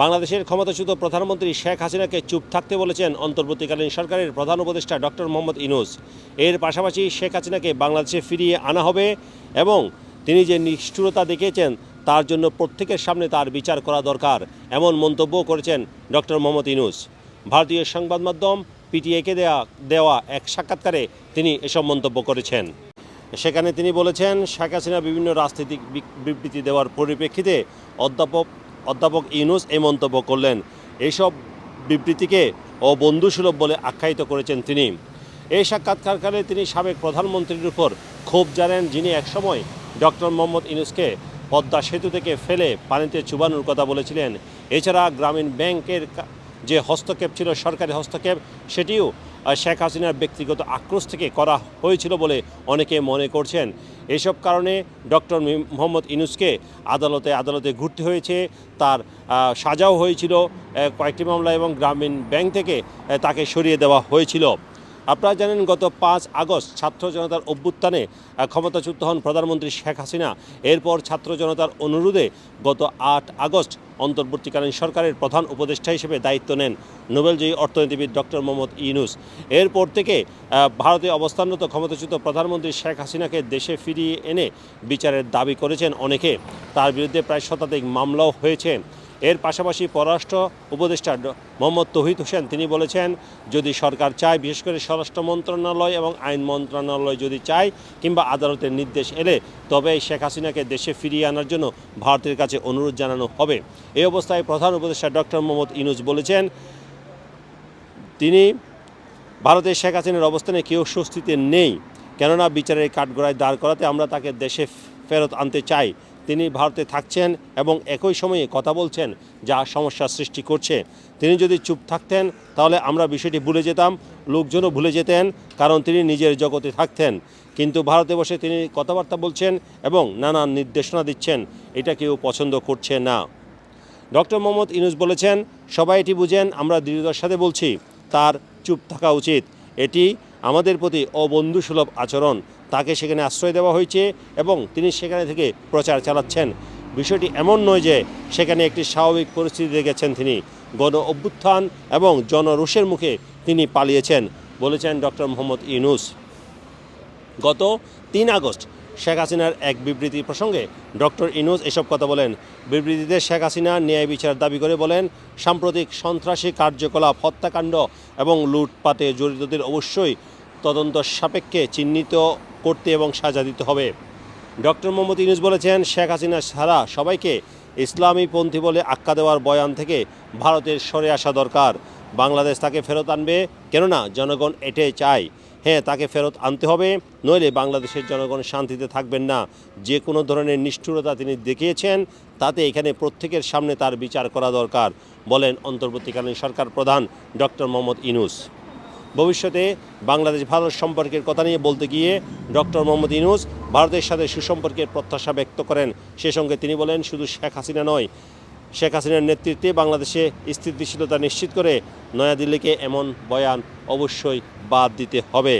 বাংলাদেশের ক্ষমতাচ্যুত প্রধানমন্ত্রী শেখ হাসিনাকে চুপ থাকতে বলেছেন অন্তর্বর্তীকালীন সরকারের প্রধান উপদেষ্টা ডক্টর মোহাম্মদ ইনুস এর পাশাপাশি শেখ হাসিনাকে বাংলাদেশে ফিরিয়ে আনা হবে এবং তিনি যে নিষ্ঠুরতা দেখিয়েছেন, তার জন্য প্রত্যেকের সামনে তার বিচার করা দরকার, এমন মন্তব্য করেছেন ডক্টর মোহাম্মদ ইনুস ভারতীয় সংবাদ মাধ্যম পিটিএকে দেওয়া দেওয়া এক সাক্ষাৎকারে তিনি এসব মন্তব্য করেছেন। সেখানে তিনি বলেছেন, শেখ হাসিনা বিভিন্ন রাজনৈতিক বিবৃতি দেওয়ার পরিপ্রেক্ষিতে অধ্যাপক অধ্যাপক ইউনুস এই মন্তব্য করলেন। এইসব বিবৃতিকে অবন্ধুসুলভ বলে আখ্যায়িত করেছেন তিনি। এই সাক্ষাৎকারকালে তিনি সাবেক প্রধানমন্ত্রীর উপর ক্ষোভ জানেন, যিনি একসময় ডক্টর মোহাম্মদ ইউনুসকে পদ্মা সেতু থেকে ফেলে পানিতে চুবানোর কথা বলেছিলেন। এছাড়া গ্রামীণ ব্যাংকের যে হস্তক্ষেপ ছিল, সরকারি হস্তক্ষেপ, সেটিও শেখ হাসিনার ব্যক্তিগত আক্রোশ থেকে করা হয়েছিল বলে অনেকে মনে করছেন। এসব কারণে ডক্টর মোহাম্মদ ইনুসকে আদালতে আদালতে ঘুরতে হয়েছে। তার সাজাও হয়েছিল কয়েকটি মামলা এবং গ্রামীণ ব্যাংক থেকে তাকে সরিয়ে দেওয়া হয়েছিল। আপনারা জানেন গত পাঁচ আগস্ট ছাত্র জনতার অভ্যুত্থানে ক্ষমতাচ্যুত হন প্রধানমন্ত্রী শেখ হাসিনা। এরপর ছাত্র জনতার অনুরোধে গত আট আগস্ট অন্তর্বর্তীকালীন সরকারের প্রধান উপদেষ্টা হিসেবে দায়িত্ব নেন নোবেলজয়ী অর্থনীতিবিদ ডক্টর মোহাম্মদ ইউনুস। এরপর থেকে ভারতে অবস্থানরত ক্ষমতাচ্যুত প্রধানমন্ত্রী শেখ হাসিনাকে দেশে ফিরিয়ে এনে বিচারের দাবি করেছেন অনেকে। তার বিরুদ্ধে প্রায় শতাধিক মামলাও হয়েছে। এর পাশাপাশি পররাষ্ট্র উপদেষ্টা মোহাম্মদ তহিদ হোসেন, তিনি বলেছেন, যদি সরকার চায়, বিশেষ করে স্বরাষ্ট্র মন্ত্রণালয় এবং আইন মন্ত্রণালয় যদি চায় কিংবা আদালতের নির্দেশ এলে, তবে শেখ হাসিনাকে দেশে ফিরিয়ে আনার জন্য ভারতের কাছে অনুরোধ জানানো হবে। এই অবস্থায় প্রধান উপদেষ্টা ডক্টর মোহাম্মদ ইনুজ বলেছেন, তিনি ভারতের শেখ হাসিনার অবস্থানে কেউ স্বস্তিতে নেই। কেননা বিচারের কাঠগড়ায় দাঁড় করাতে আমরা তাকে দেশে ফেরত আনতে চাই। তিনি ভারতে থাকছেন এবং একই সময়ে কথা বলছেন যা সমস্যার সৃষ্টি করছে। তিনি যদি চুপ থাকতেন, তাহলে আমরা বিষয়টি ভুলে যেতাম, লোকজনও ভুলে যেতেন, কারণ তিনি নিজের জগতে থাকতেন। কিন্তু ভারতে বসে তিনি কথাবার্তা বলছেন এবং নানান নির্দেশনা দিচ্ছেন, এটা কেউ পছন্দ করছে না। ডক্টর মোহাম্মদ ইনুস বলেছেন, সবাই এটি বুঝেন, আমরা দৃঢ়তার সাথে বলছি, তার চুপ থাকা উচিত। এটি আমাদের প্রতি অবন্ধুসুলভ আচরণ তাকে সেখানে আশ্রয় দেওয়া হয়েছে এবং তিনি সেখানে থেকে প্রচার চালাচ্ছেন। বিষয়টি এমন নয় যে সেখানে একটি স্বাভাবিক পরিস্থিতিতে গেছেন তিনি। গণ অভ্যুত্থান এবং জনরোষের মুখে তিনি পালিয়েছেন, বলেছেন ডক্টর মোহাম্মদ ইউনুস। গত তিন আগস্ট শেখ হাসিনার এক বিবৃতি প্রসঙ্গে ডক্টর ইনুস এসব কথা বলেন। বিবৃতিতে শেখ হাসিনা ন্যায় বিচার দাবি করে বলেন, সাম্প্রতিক সন্ত্রাসী কার্যকলাপ, হত্যাকাণ্ড এবং লুটপাটে জড়িতদের অবশ্যই তদন্ত সাপেক্ষে চিহ্নিত করতে এবং সাজা দিতে হবে। ডক্টর মোহাম্মদ ইনুস বলেছেন, শেখ হাসিনা ছাড়া সবাইকে ইসলামী পন্থী বলে আখ্যা দেওয়ার বয়ান থেকে ভারতের সরে আসা দরকার। বাংলাদেশ তাকে ফেরত আনবে, কেননা জনগণ এটাই চায়। হ্যাঁ তাকে ফেরত আনতে হবে, নইলে বাংলাদেশের জনগণ শান্তিতে থাকবেন না। যে কোনো ধরনের নিষ্ঠুরতা তিনি দেখিয়েছেন, তাতে এখানে প্রত্যেকের সামনে তার বিচার করা দরকার, বলেন অন্তর্বর্তীকালীন সরকার প্রধান ডক্টর মোহাম্মদ ইনুস ভবিষ্যতে বাংলাদেশ ভারত সম্পর্কের কথা নিয়ে বলতে গিয়ে ডক্টর মোহাম্মদ ইনুস ভারতের সাথে সুসম্পর্কের প্রত্যাশা ব্যক্ত করেন। সে সঙ্গে তিনি বলেন, শুধু শেখ হাসিনা নয়, শেখ হাসিনার নেতৃত্বে বাংলাদেশে স্থিতিশীলতা নিশ্চিত করে নয়াদিল্লিকে এমন বয়ান অবশ্যই বাদ দিতে হবে।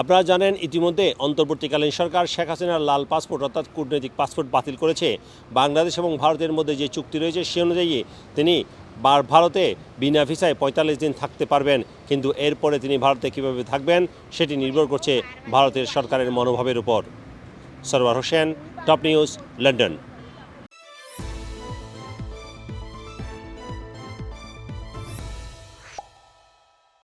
আপনারা জানেন, ইতিমধ্যে অন্তর্বর্তীকালীন সরকার শেখ হাসিনার লাল পাসপোর্ট অর্থাৎ কূটনৈতিক পাসপোর্ট বাতিল করেছে। বাংলাদেশ এবং ভারতের মধ্যে যে চুক্তি রয়েছে, সে অনুযায়ী তিনি ভারতে বিনা ভিসায় পঁয়তাল্লিশ দিন থাকতে পারবেন, কিন্তু এরপরে তিনি ভারতে কীভাবে থাকবেন সেটি নির্ভর করছে ভারতের সরকারের মনোভাবের উপর। Sarwar Hossain, top news, London.